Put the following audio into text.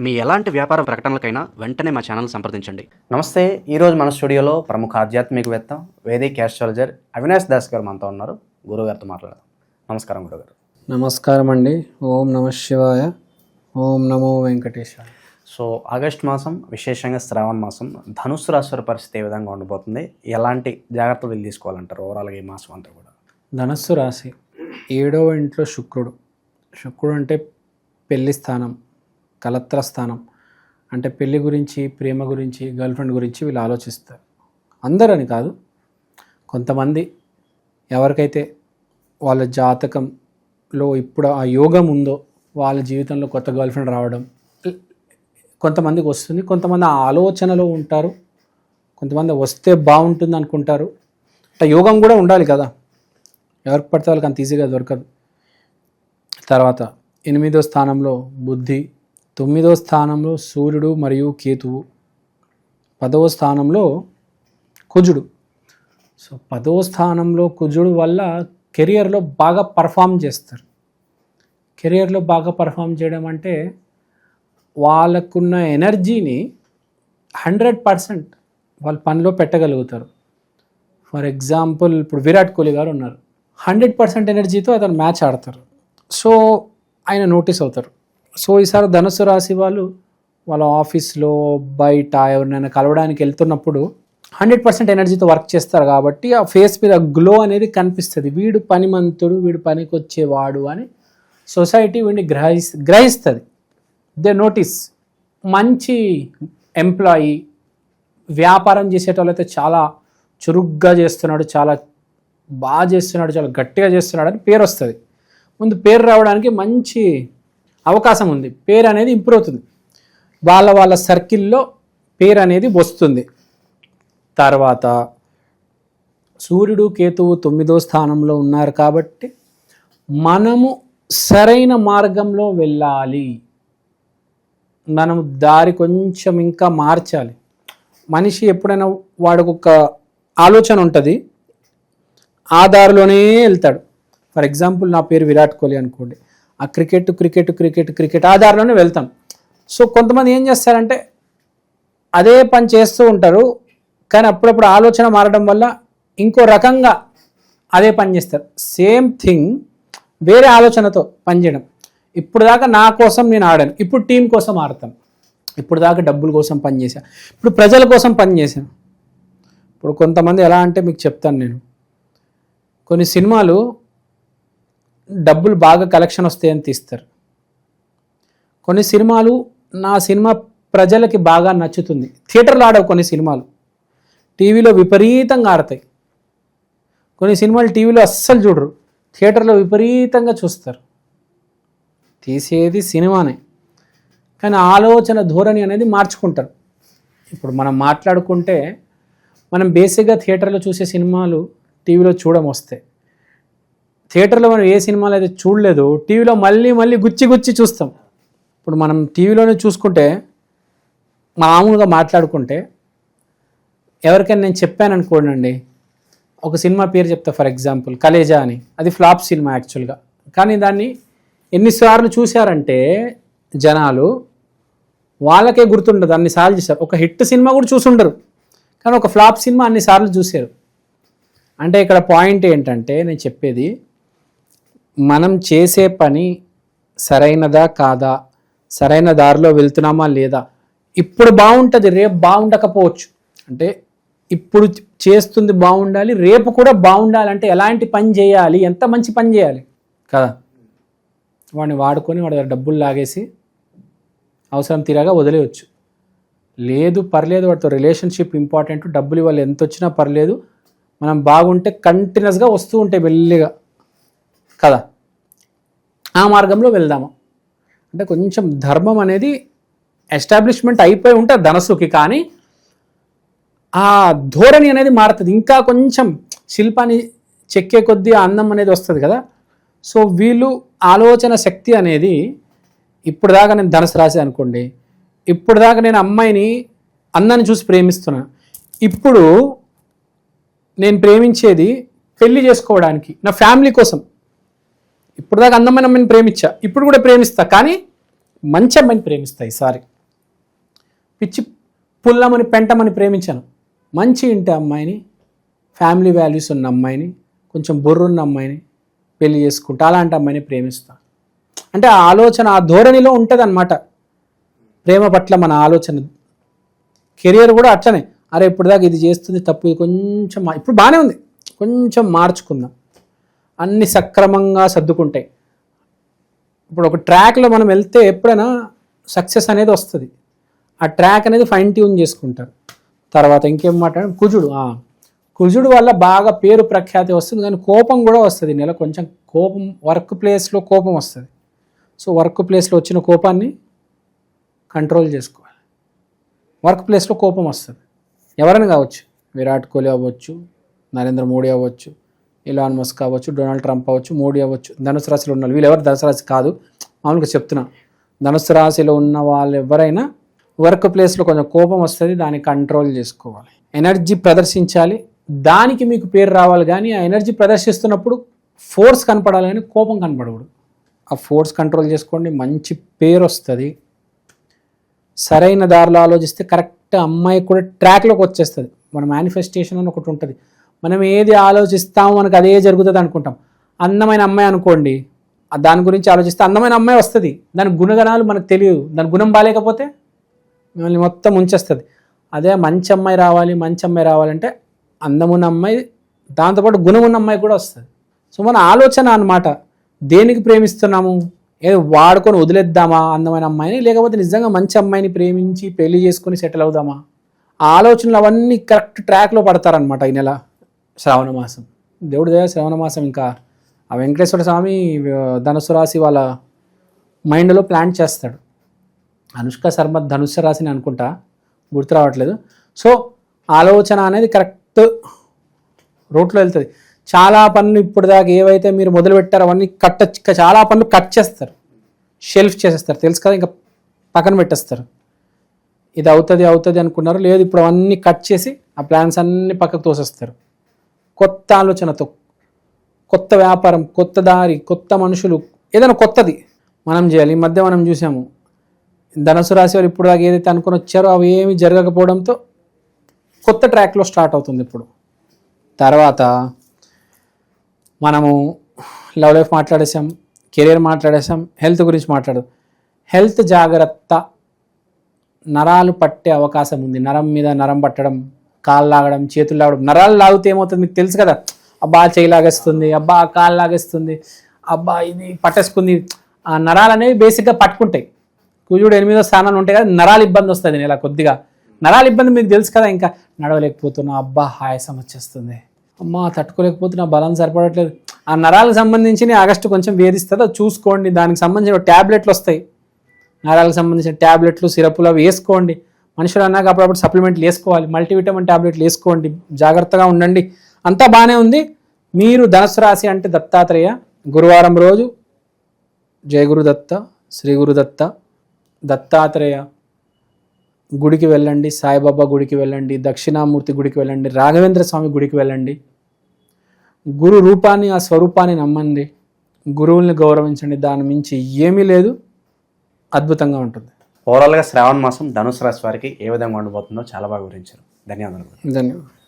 మీ ఎలాంటి వ్యాపార ప్రకటనలకైనా వెంటనే మా ఛానల్ సంప్రదించండి. నమస్తే ఈరోజు మన స్టూడియోలో ప్రముఖ ఆధ్యాత్మికవేత్త వేదిక్ ఆస్ట్రాలజర్ అవినాష్ దాస్ గారు మనతో ఉన్నారు. గురుగారితో మాట్లాడదాం. నమస్కారం గురుగారు. నమస్కారం అండి. ఓం నమ శివాయ ఓం నమో వెంకటేశాయ. సో ఆగస్ట్ మాసం విశేషంగా శ్రావణ మాసం ధనుసు రాశి పరిస్థితి ఏ విధంగా ఉండబోతుంది? ఎలాంటి జాగ్రత్తలు వీళ్ళు తీసుకోవాలంటారు ఓవరాల్గా ఈ మాసం అంతా కూడా? ధనస్సు రాశి ఏడవ ఇంట్లో శుక్రుడు. శుక్రుడు అంటే పెళ్ళి స్థానం. కలత్ర స్థానం. అంటే పెళ్ళి గురించి ప్రేమ గురించి గర్ల్ ఫ్రెండ్ గురించి వీళ్ళు ఆలోచిస్తారు. అందరని కాదు. కొంతమంది ఎవరికైతే వాళ్ళ జాతకంలో ఇప్పుడు ఆ యోగం ఉందో వాళ్ళ జీవితంలో కొత్త గర్ల్ ఫ్రెండ్ రావడం కొంతమందికి వస్తుంది. కొంతమంది ఆ ఆలోచనలో ఉంటారు. కొంతమంది వస్తే బాగుంటుంది అనుకుంటారు. అంటే యోగం కూడా ఉండాలి కదా. ఎవరికి పడితే వాళ్ళకి అంత ఈజీగా దొరకదు. తర్వాత ఎనిమిదో స్థానంలో బుద్ధి తొమ్మిదో స్థానంలో సూర్యుడు మరియు కేతువు. పదవ స్థానంలో కుజుడు. సో పదవ స్థానంలో కుజుడు వల్ల కెరియర్లో బాగా పర్ఫామ్ చేస్తారు. కెరియర్లో బాగా పర్ఫామ్ చేయడం అంటే వాళ్ళకున్న ఎనర్జీని హండ్రెడ్ పర్సెంట్ వాళ్ళ పనిలో పెట్టగలుగుతారు. ఫర్ ఎగ్జాంపుల్ ఇప్పుడు విరాట్ కోహ్లీ గారు ఉన్నారు. హండ్రెడ్ పర్సెంట్ ఎనర్జీతో అతను మ్యాచ్ ఆడతారు. సో ఆయన నోటీస్ అవుతారు. సో ఈసారి ధనుసు రాశి వాళ్ళు వాళ్ళ ఆఫీస్లో బయట ఎవరినైనా కలవడానికి వెళ్తున్నప్పుడు హండ్రెడ్ పర్సెంట్ ఎనర్జీతో వర్క్ చేస్తారు కాబట్టి ఆ ఫేస్ మీద గ్లో అనేది కనిపిస్తుంది. వీడు పనిమంతుడు వీడు పనికి వచ్చేవాడు అని సొసైటీ వీడిని గ్రహిస్ గ్రహిస్తుంది. దే నోటీస్ మంచి ఎంప్లాయీ వ్యాపారం చేసేటోళ్ళైతే చాలా చురుగ్గా చేస్తున్నాడు చాలా బాగా చేస్తున్నాడు చాలా గట్టిగా చేస్తున్నాడు అని పేరు వస్తుంది. ముందు పేరు రావడానికి మంచి అవకాశం ఉంది. పేరు అనేది ఇంప్రూవ్ అవుతుంది. వాళ్ళ వాళ్ళ సర్కిల్లో పేరు అనేది వస్తుంది. తర్వాత సూర్యుడు కేతువు తొమ్మిదో స్థానంలో ఉన్నారు కాబట్టి మనము సరైన మార్గంలో వెళ్ళాలి. మనం దారి కొంచెం ఇంకా మార్చాలి. మనిషి ఎప్పుడైనా వాడికి ఒక ఆలోచన ఉంటుంది. ఆ దారిలోనే వెళ్తాడు. ఫర్ ఎగ్జాంపుల్ నా పేరు విరాట్ కోహ్లీ అనుకోండి. ఆ క్రికెట్ క్రికెట్ క్రికెట్ క్రికెట్ ఆధారంలోనే వెళ్తాం. సో కొంతమంది ఏం చేస్తారంటే అదే పని చేస్తూ ఉంటారు కానీ అప్పుడప్పుడు ఆలోచన మారడం వల్ల ఇంకో రకంగా అదే పని చేస్తారు. సేమ్ థింగ్ వేరే ఆలోచనతో పనిచేయడం ఇప్పుడు దాకా నా కోసం నేను ఆడాను ఇప్పుడు టీం కోసం ఆడతాను ఇప్పుడు దాకా డబ్బుల కోసం పనిచేసా ఇప్పుడు ప్రజల కోసం పనిచేశాను ఇప్పుడు కొంతమంది ఎలా అంటే మీకు చెప్తాను నేను. కొన్ని సినిమాలు డబ్బులు బాగా కలెక్షన్ వస్తాయని తీస్తారు. కొన్ని సినిమాలు నా సినిమా ప్రజలకి బాగా నచ్చుతుంది. థియేటర్లో ఆడవు కొన్ని సినిమాలు. టీవీలో విపరీతంగా ఆడతాయి. కొన్ని సినిమాలు టీవీలో అస్సలు చూడరు. థియేటర్లో విపరీతంగా చూస్తారు. తీసేది సినిమానే. కానీ ఆలోచన ధోరణి అనేది మార్చుకుంటారు. ఇప్పుడు మనం మాట్లాడుకుంటే మనం బేసిక్గా థియేటర్లో చూసే సినిమాలు టీవీలో చూడడం వస్తాయి థియేటర్లో మనం ఏ సినిమాలు అయితే చూడలేదు టీవీలో మళ్ళీ మళ్ళీ గుచ్చి గుచ్చి చూస్తాం. ఇప్పుడు మనం టీవీలోనే చూసుకుంటే మామూలుగా మాట్లాడుకుంటే ఎవరికైనా నేను చెప్పాను అనుకోండి ఒక సినిమా పేరు చెప్తా ఫర్ ఎగ్జాంపుల్ కలేజా అని. అది ఫ్లాప్ సినిమా యాక్చువల్గా. కానీ దాన్ని ఎన్నిసార్లు చూశారంటే జనాలు వాళ్ళకే గుర్తుండదు అన్నిసార్లు చూశారు. ఒక హిట్ సినిమా కూడా చూసుండరు. కానీ ఒక ఫ్లాప్ సినిమా అన్నిసార్లు చూశారు. అంటే ఇక్కడ పాయింట్ ఏంటంటే నేను చెప్పేది మనం చేసే పని సరైనదా కాదా? సరైన దారిలో వెళ్తున్నామా లేదా? ఇప్పుడు బాగుంటుంది రేపు బాగుండకపోవచ్చు. అంటే ఇప్పుడు చేస్తుంది బాగుండాలి రేపు కూడా బాగుండాలంటే ఎలాంటి పని చేయాలి? ఎంత మంచి పని చేయాలి? కదా? వాడిని వాడుకొని వాడి దగ్గర డబ్బులు లాగేసి అవసరం తీరాగా వదిలేయచ్చు. లేదు పర్లేదు వాడితో రిలేషన్షిప్ ఇంపార్టెంట్ డబ్బులు ఇవ్వాలి ఎంత వచ్చినా పర్లేదు. మనం బాగుంటే కంటిన్యూస్గా వస్తూ ఉంటాయి మెల్లిగా. కదా? ఆ మార్గంలో వెళ్దాము. అంటే కొంచెం ధర్మం అనేది ఎస్టాబ్లిష్మెంట్ అయిపోయి ఉంటుంది ధనస్సుకి కానీ ఆ ధోరణి అనేది మారుతుంది. ఇంకా కొంచెం శిల్పాన్ని చెక్కే కొద్దీ ఆ అందం అనేది వస్తుంది కదా? సో వీళ్ళు ఆలోచన శక్తి అనేది ఇప్పుడు దాకా నేను ధనసు రాశి అనుకోండి ఇప్పుడు దాకా నేను అమ్మాయిని అందాన్ని చూసి ప్రేమిస్తున్నా. ఇప్పుడు నేను ప్రేమించేది పెళ్ళి చేసుకోవడానికి నా ఫ్యామిలీ కోసం. ఇప్పుడు దాకా అందమైన అమ్మాయిని ప్రేమించా. ఇప్పుడు కూడా ప్రేమిస్తా. కానీ మంచి అమ్మాయిని ప్రేమిస్తా ఈసారి. పిచ్చి పుల్లమని పెంటమని ప్రేమించాను. మంచి ఇంటి అమ్మాయిని ఫ్యామిలీ వాల్యూస్ ఉన్న అమ్మాయిని కొంచెం బుర్రున్న అమ్మాయిని పెళ్ళి చేసుకుంటా అలాంటి అమ్మాయిని ప్రేమిస్తా. అంటే ఆ ఆలోచన ఆ ధోరణిలో ఉంటుంది ప్రేమ పట్ల మన ఆలోచన. కెరియర్ కూడా అట్లనే. అరే ఇప్పుడు దాకా ఇది చేస్తుంది తప్పు కొంచెం ఇప్పుడు బాగానే ఉంది. కొంచెం మార్చుకుందాం. అన్ని సక్రమంగా సర్దుకుంటాయి. ఇప్పుడు ఒక ట్రాక్లో మనం వెళ్తే ఎప్పుడైనా సక్సెస్ అనేది వస్తుంది. ఆ ట్రాక్ అనేది ఫైన్ ట్యూన్ చేసుకుంటారు. తర్వాత ఇంకేం మాట కుజుడు కుజుడు వల్ల బాగా పేరు ప్రఖ్యాతి వస్తుంది కానీ కోపం కూడా వస్తుంది. నెల కొంచెం కోపం వర్క్ ప్లేస్లో కోపం వస్తుంది. సో వర్క్ ప్లేస్లో వచ్చిన కోపాన్ని కంట్రోల్ చేసుకోవాలి. వర్క్ ప్లేస్లో కోపం వస్తుంది. ఎవరైనా కావచ్చు విరాట్ కోహ్లీ అవ్వచ్చు నరేంద్ర మోడీ అవ్వచ్చు ఇలాన్ మస్క్ అవ్వచ్చు డొనాల్డ్ ట్రంప్ అవ్వచ్చు మోడీ అవ్వచ్చు ధనుసు రాశిలో ఉన్న వాళ్ళు. వీళ్ళు ఎవరు ధనుసు రాశి కాదు. మామూలుగా చెప్తున్నా. ధనుసు రాశిలో ఉన్న వాళ్ళు ఎవరైనా వర్క్ ప్లేస్లో కొంచెం కోపం వస్తుంది దాన్ని కంట్రోల్ చేసుకోవాలి. ఎనర్జీ ప్రదర్శించాలి. దానికి మీకు పేరు రావాలి కానీ ఆ ఎనర్జీ ప్రదర్శిస్తున్నప్పుడు ఫోర్స్ కనపడాలి కానీ కోపం కనపడకూడదు. ఆ ఫోర్స్ కంట్రోల్ చేసుకోండి మంచి పేరు వస్తుంది. సరైన దారిలో ఆలోచిస్తే కరెక్ట్ అమ్మాయి కూడా ట్రాక్లోకి వచ్చేస్తుంది. మన మేనిఫెస్టేషన్ అని ఒకటి ఉంటుంది. మనం ఏది ఆలోచిస్తామో మనకు అదే జరుగుతుంది అనుకుంటాం. అందమైన అమ్మాయి అనుకోండి దాని గురించి ఆలోచిస్తే అందమైన అమ్మాయి వస్తుంది. దాని గుణగణాలు మనకు తెలియదు దాని గుణం బాగాలేకపోతే మిమ్మల్ని మొత్తం ఉంచేస్తుంది అదే మంచి అమ్మాయి రావాలి మంచి అమ్మాయి రావాలంటే అందమున్న అమ్మాయి దాంతోపాటు గుణం ఉన్న అమ్మాయి కూడా వస్తుంది. సో మన ఆలోచన అనమాట దేనికి ప్రేమిస్తున్నాము? ఏదో వాడుకొని వదిలేద్దామా అందమైన అమ్మాయిని? లేకపోతే నిజంగా మంచి అమ్మాయిని ప్రేమించి పెళ్ళి చేసుకొని సెటిల్ అవుదామా? ఆలోచనలు అవన్నీ కరెక్ట్ ట్రాక్లో పడతారనమాట ఈ నెల. శ్రావణ మాసం. దేవుడి దయ శ్రావణ మాసం ఇంకా ఆ వెంకటేశ్వర స్వామి ధనుసు రాశి వాళ్ళ మైండ్లో ప్లాన్ చేస్తాడు. అనుష్క శర్మ ధనుస్సు రాశిని అనుకుంటా గుర్తు రావట్లేదు. సో ఆలోచన అనేది కరెక్ట్ రూట్లో వెళ్తుంది. చాలా పనులు ఇప్పుడు దాకా ఏవైతే మీరు మొదలు పెట్టారో అవన్నీ కట్ చాలా పనులు కట్ చేస్తారు. షెల్ఫ్ చేసేస్తారు. తెలుసు కదా ఇంకా పక్కన పెట్టేస్తారు. ఇది అవుతుంది అవుతుంది అనుకున్నారు. లేదు ఇప్పుడు అవన్నీ కట్ చేసి ఆ ప్లాన్స్ అన్ని పక్కకు తోసేస్తారు. కొత్త ఆలోచనతో కొత్త వ్యాపారం కొత్త దారి కొత్త మనుషులు ఏదైనా కొత్తది మనం చేయాలి. ఈ మధ్య మనం చూసాము ధనుసు రాశి వారు ఇప్పుడు దాకా ఏదైతే అనుకుని వచ్చారో అవి ఏమి జరగకపోవడంతో కొత్త ట్రాక్లో స్టార్ట్ అవుతుంది ఇప్పుడు. తర్వాత మనము లవ్ లైఫ్ మాట్లాడేసాం కెరీర్ మాట్లాడేసాం హెల్త్ గురించి మాట్లాడదు. హెల్త్ జాగ్రత్త నరాలు పట్టే అవకాశం ఉంది. నరం మీద నరం పట్టడం కాళ్ళు లాగడం చేతులు లాగడం నరాలు లాగితే ఏమవుతుంది మీకు తెలుసు కదా? అబ్బా చేయి లాగేస్తుంది అబ్బా కాళ్ళు లాగేస్తుంది అబ్బా ఇది పట్టేసుకుంది. ఆ నరాలు అనేవి బేసిక్గా పట్టుకుంటాయి. కుజుడు ఎనిమిదో స్థానాన్ని ఉంటాయి కదా నరాలు ఇబ్బంది వస్తుంది ఇలా కొద్దిగా. నరాల ఇబ్బంది మీకు తెలుసు కదా ఇంకా. నడవలేకపోతున్నా అబ్బా ఆయాసం వచ్చేస్తుంది. అమ్మా తట్టుకోలేకపోతున్నా బలం సరిపడట్లేదు. ఆ నరాలకు సంబంధించి ఆగస్టు కొంచెం వేధిస్తుందో చూసుకోండి. దానికి సంబంధించిన ట్యాబ్లెట్లు వస్తాయి. నరాలకు సంబంధించిన ట్యాబ్లెట్లు సిరపులు అవి వేసుకోండి. మనుషులు అన్నాక అప్పుడప్పుడు సప్లిమెంట్లు వేసుకోవాలి మల్టీవిటమిన్ ట్యాబ్లెట్లు వేసుకోండి జాగ్రత్తగా ఉండండి. అంతా బాగానే ఉంది. మీరు ధనుసు రాశి అంటే దత్తాత్రేయ. గురువారం రోజు జయగురుదత్త దత్త శ్రీ గురుదత్త దత్తాత్రేయ గుడికి వెళ్ళండి. సాయిబాబా గుడికి వెళ్ళండి. దక్షిణామూర్తి గుడికి వెళ్ళండి. రాఘవేంద్ర స్వామి గుడికి వెళ్ళండి. గురు రూపాన్ని ఆ స్వరూపాన్ని నమ్మండి. గురువుల్ని గౌరవించండి. దాని మించి ఏమీ లేదు. అద్భుతంగా ఉంటుంది. ఓవరాల్గా శ్రావణ మాసం ధనుసు రాశి వారికి ఏ విధంగా ఉండబోతుందో చాలా బాగా వివరించారు. ధన్యవాదాలు. ధన్యవాదాలు.